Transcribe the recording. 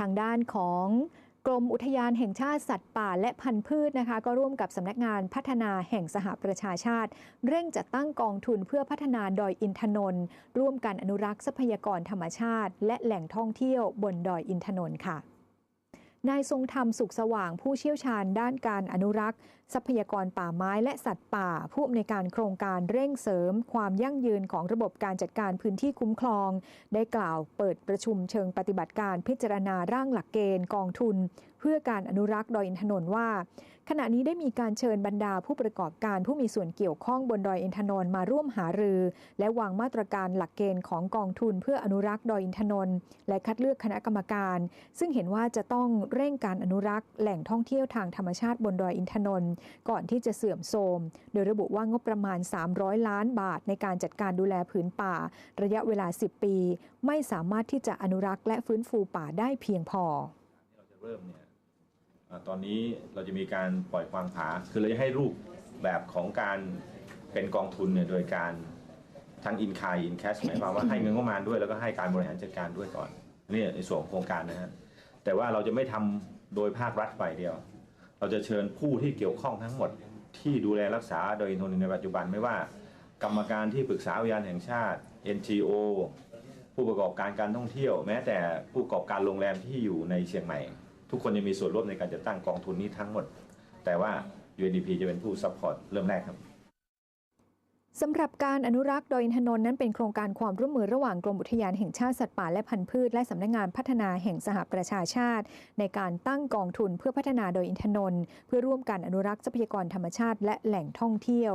ทางด้านของกรมอุทยานแห่งชาติสัตว์ป่าและพันธุ์พืชนะคะ ก็ร่วมกับสำนักงานพัฒนาแห่งสหประชาชาติ เร่งจัดตั้งกองทุนเพื่อพัฒนาดอยอินทนนท์ร่วมกันอนุรักษ์ทรัพยากรธรรมชาติ และแหล่งท่องเที่ยวบนดอยอินทนนท์ค่ะ นายทรงธรรมสุขสว่างผู้เชี่ยวชาญด้านการอนุรักษ์ ทรัพยากรป่าไม้และสัตว์ป่า ผู้อำนวยการโครงการเร่งเสริม ความยั่งยืนของระบบการจัดการพื้นที่คุ้มครอง ได้กล่าวเปิดประชุมเชิงปฏิบัติการพิจารณาร่างหลักเกณฑ์กองทุน เพื่อการอนุรักษ์ดอยอินทนนท์ว่าขณะนี้ได้มีการเชิญบรรดาผู้ประกอบการผู้มีส่วนเกี่ยวข้องบนดอยอินทนนท์มาร่วมหารือ และวางมาตรการหลักเกณฑ์ของกองทุนเพื่ออนุรักษ์ดอยอินทนนท์และคัดเลือกคณะกรรมการ ซึ่งเห็นว่าจะต้องเร่งการอนุรักษ์แหล่งท่องเที่ยวทางธรรมชาติบนดอยอินทนนท์ก่อนที่จะเสื่อมโทรม โดยระบุว่างบประมาณ 300 ล้านบาท ในการจัดการดูแลผืนป่า ระยะเวลา 10 ปี ไม่สามารถที่จะอนุรักษ์และฟื้นฟูป่าได้เพียงพอเราจะเริ่มเนี่ย ตอนนี้เราจะมีการปล่อยความผา คือเราจะให้รูปแบบของการเป็นกองทุนเนี่ยโดยการทั้งอินคายอินแคชหมายความว่าให้เงินงบประมาด้วย แล้วก็ให้การบริหารจัดการด้วยก่อนนี่ในส่วนของโครงการนะฮะแต่ว่าเราจะไม่ทำโดยภาครัฐฝ่ายเดียว เราจะเชิญผู้ที่เกี่ยวข้องทั้งหมดที่ดูแลรักษาโดยอินทนนในปัจจุบันไม่ว่า กรรมการที่ปรึกษาอุทยานแห่งชาติ NGO ผู้ประกอบการการท่องเที่ยว แม้แต่ผู้ประกอบการโรงแรมที่อยู่ในเชียงใหม่ ทุกคนจะมีส่วนร่วมในการจัดตั้งกองทุนนี้ทั้งหมด แต่ว่า UNDP จะเป็นผู้ซัพพอร์ตเริ่มแรกครับสำหรับการอนุรักษ์ดอยอินทนนท์นั้นเป็นโครงการความร่วมมือระหว่างกรมอุทยานแห่งชาติสัตว์ป่าและพันธุ์พืช และสำนักงานพัฒนาแห่งสหประชาชาติ ในการตั้งกองทุนเพื่อพัฒนาดอยอินทนนท์เพื่อร่วมกันอนุรักษ์ทรัพยากรธรรมชาติและแหล่งท่องเที่ยว